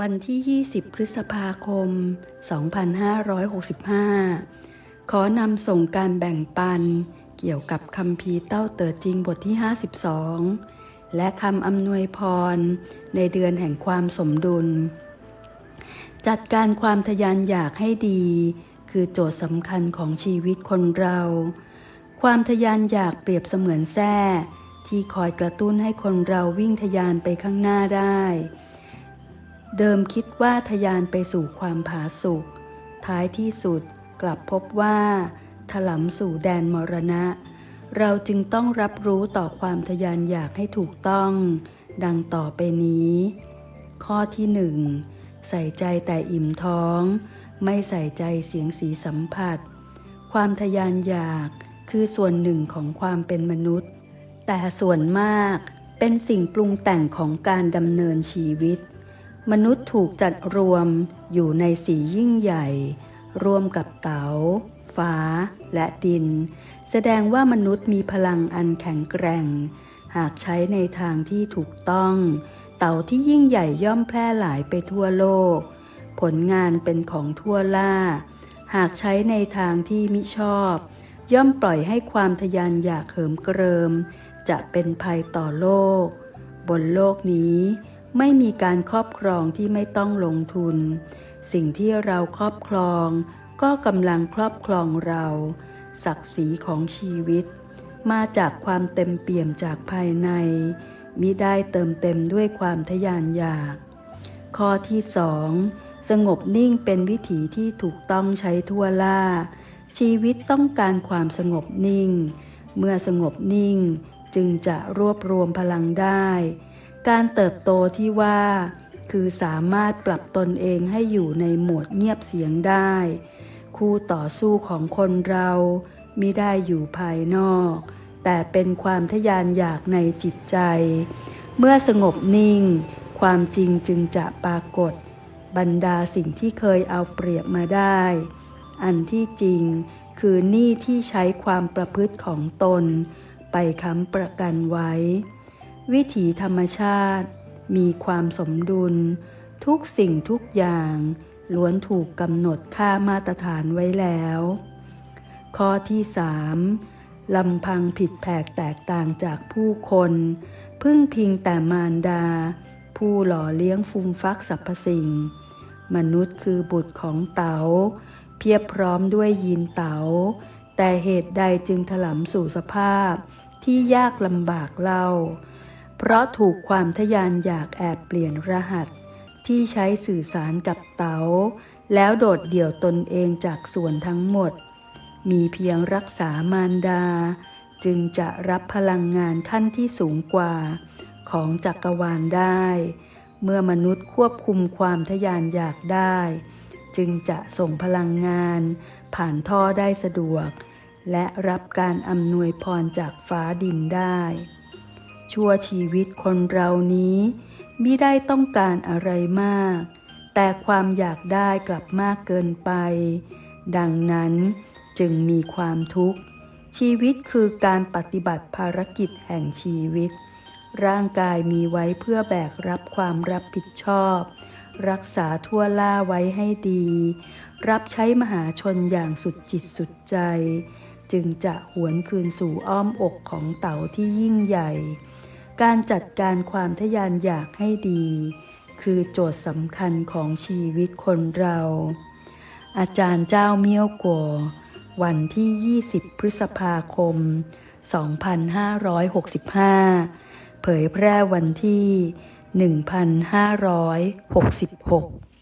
วันที่ 20 พฤษภาคม 2565 ขอนำส่งการแบ่งปัน เกี่ยวกับคำพีเต้าเต๋อจริงบทที่ 52 และคำอำนวยพร ในเดือนแห่งความสมดุล จัดการความทะยานอยากให้ดี คือโจทย์สำคัญของชีวิตคนเรา ความทะยานอยากเปรียบเสมือนแส้ที่คอยกระตุ้นให้คนเราวิ่งทะยานไปข้างหน้าได้ เดิมคิดว่าทะยานไปสู่ความผาสุกท้ายที่สุดกลับพบว่าถลำสู่แดนมรณะ เราจึงต้องรับรู้ต่อความทะยานอยากให้ถูกต้อง ดังต่อไปนี้ ข้อที่หนึ่งใส่ใจแต่อิ่มท้อง ไม่ใส่ใจเสียงสีสัมผัส ความทะยานอยากคือส่วนหนึ่งของความเป็นมนุษย์ แต่ส่วนมากเป็นสิ่งปรุงแต่งของการดำเนินชีวิต มนุษย์ถูกจัดรวมอยู่ในสียิ่งใหญ่ รวมกับเตา๋า ฟ้า และดิน แสดงว่ามนุษย์มีพลังอันแข็งแกร่ง หากใช้ในทางที่ถูกต้อง เต่าที่ยิ่งใหญ่ย่อมแพร่หลายไปทั่วโลก ผลงานเป็นของทั่วล่า หากใช้ในทางที่มิชอบ ย่อมปล่อยให้ความทะยานอยากเหิมเกริม จะเป็นภัยต่อโลก บนโลกนี้ ไม่มีการครอบครองที่ไม่ต้องลงทุน สิ่งที่เราครอบครอง ก็กำลังครอบครองเรา ศักดิ์ศรีของชีวิต มาจากความเต็มเปี่ยมจากภายใน มิได้เติมเต็มด้วยความทะยานอยาก ข้อที่สองสงบนิ่งเป็นวิถีที่ถูกต้องใช้ทั่วล่า ชีวิตต้องการความสงบนิ่ง เมื่อสงบนิ่งจึงจะรวบรวมพลังได้ การเติบโตที่ว่า คือสามารถปรับตนเองให้อยู่ในโหมดเงียบเสียงได้ คู่ต่อสู้ของคนเรามิได้อยู่ภายนอก แต่เป็นความทะยานอยากในจิตใจ เมื่อสงบนิ่ง ความจริงจึงจะปรากฏ บรรดาสิ่งที่เคยเอาเปรียบมาได้ อันที่จริงคือหนี้ที่ใช้ความประพฤติของตน ไปค้ำประกันไว้ วิถีธรรมชาติ มีความสมดุล ทุกสิ่งทุกอย่างล้วนถูกกำหนดค่ามาตรฐานไว้แล้ว ข้อที่สามลำพังผิดแผกแตกต่างจากผู้คน พึ่งพิงแต่มารดา ผู้หล่อเลี้ยงฟูมฟักสรรพสิ่ง มนุษย์คือบุตรของเตา๋า เพียบพร้อมด้วยยีนเตา๋า แต่เหตุใดจึงถลำสู่สภาพที่ยากลำบากเล่า เพราะถูกความทะยานอยากแอบเปลี่ยนรหัส ที่ใช้สื่อสารกับเตา๋าแล้วโดดเดี่ยวตนเองจากส่วนทั้งหมด มีเพียงรักษามารดา จึงจะรับพลังงานขั้นที่สูงกว่า ของจักรวาลได้ เมื่อมนุษย์ควบคุมความทะยานอยากได้ จึงจะส่งพลังงาน ผ่านท่อได้สะดวก และรับการอำนวยพรจากฟ้าดินได้ ชั่วชีวิตคนเรานี้มิได้ต้องการอะไรมาก แต่ความอยากได้กลับมากเกินไป ดังนั้นจึงมีความทุกข์ ชีวิตคือการปฏิบัติภารกิจแห่งชีวิต ร่างกายมีไว้เพื่อแบกรับความรับผิดชอบ รักษาทั่วล่าไว้ให้ดี รับใช้มหาชนอย่างสุดจิตสุดใจ จึงจะหวนคืนสู่อ้อมอกของเต่าที่ยิ่งใหญ่ การจัดการความทะยานอยากให้ดี คือโจทย์สำคัญของชีวิตคนเรา อาจารย์เจ้าเมี่ยวกัววันที่ 20 พฤษภาคม 2565 เผยแพร่วันที่ 1566